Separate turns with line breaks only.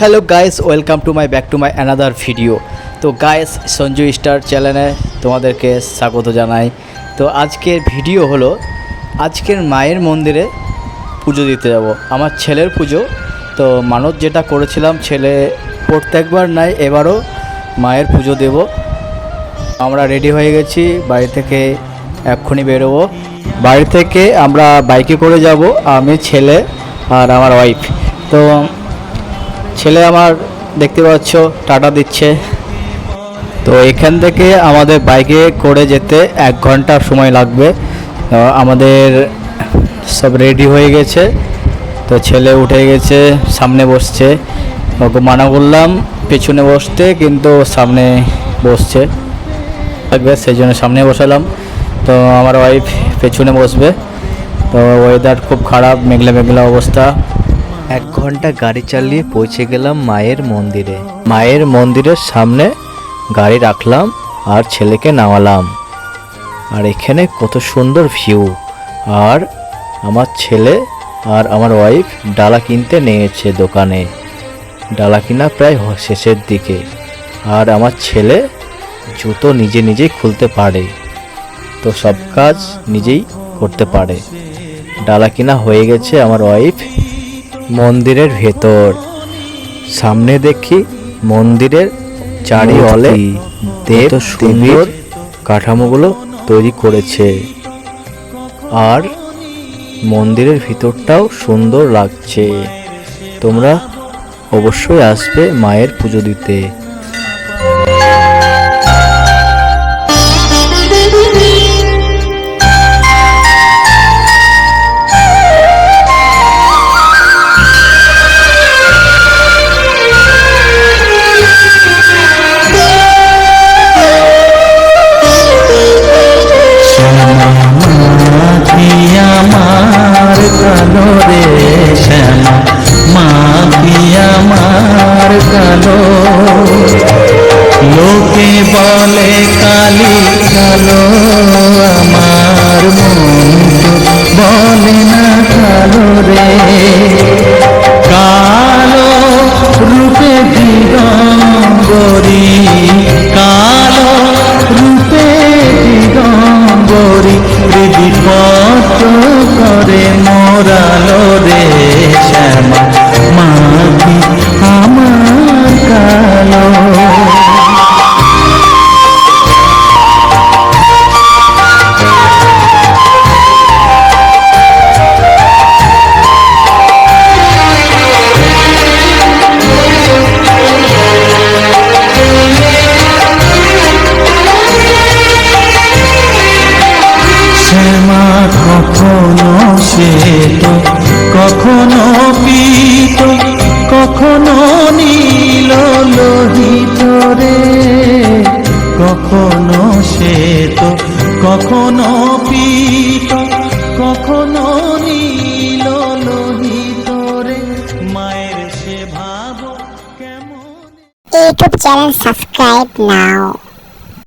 Hello guys welcome to my back to my another video তো guys Sanju star চ্যানেলে তোমাদেরকে স্বাগত জানাই। তো আজকের ভিডিও হলো, আজকের মায়ের মন্দিরে পুজো দিতে যাব। আমার ছেলের পুজো। তো মানত যেটা করেছিলাম, ছেলে প্রত্যেকবার নাই, এবারও মায়ের পুজো দেব। আমরা রেডি হয়ে গেছি, বাড়ি থেকে এক্ষুনি বেরোবো। বাড়ি থেকে আমরা বাইকে করে যাব, আমি ছেলে আর আমার ওয়াইফ তো ছেলে আমার দেখতে পাচ্ছ, টাটা দিচ্ছে। তো এখান থেকে আমাদের বাইকে করে যেতে এক ঘণ্টা সময় লাগবে। আমাদের সব রেডি হয়ে গেছে। তো ছেলে উঠে গেছে, সামনে বসছে। ওকে মানা করলাম, পেছনে বসতে, কিন্তু সামনে বসছে। থাকবে সেই জন্য সামনে বসালাম। তো আমার ওয়াইফ পেছনে বসবে। তো ওয়েদার খুব খারাপ মেঘলা মেঘলা অবস্থা। এক ঘণ্টা গাড়ি চালিয়ে পৌঁছে গেলাম মায়ের মন্দিরে। মায়ের মন্দিরের সামনে গাড়ি রাখলাম আর ছেলেকে নামালাম। আর এখানে কত সুন্দর ভিউ। আর আমার ছেলে আর আমার ওয়াইফ ডালা কিনতে নিয়েছে দোকানে। ডালা কিনা প্রায় শেষের দিকে। আর আমার ছেলে জুতো নিজে নিজেই খুলতে পারে। তো সব কাজ নিজেই করতে পারে। ডালা কিনা হয়ে গেছে আমার ওয়াইফ মন্দিরের ভেতর। সামনে দেখি মন্দিরের চারিওয়ালে দেব সুন্দর কাঠামোগুলো তৈরি করেছে। আর মন্দিরের ভিতরটাও সুন্দর লাগছে। তোমরা অবশ্যই আসবে মায়ের পুজো দিতে।
কালো। লোকে বলে কালি কালো। শ্বেত কখনো পীত, কখনো নীল লোহিত রে। কখনো শ্বেত কখনো পীত, কখনো নীল লোহিত রে। মায়ের সে ভাব কেমন?
YouTube channel subscribe now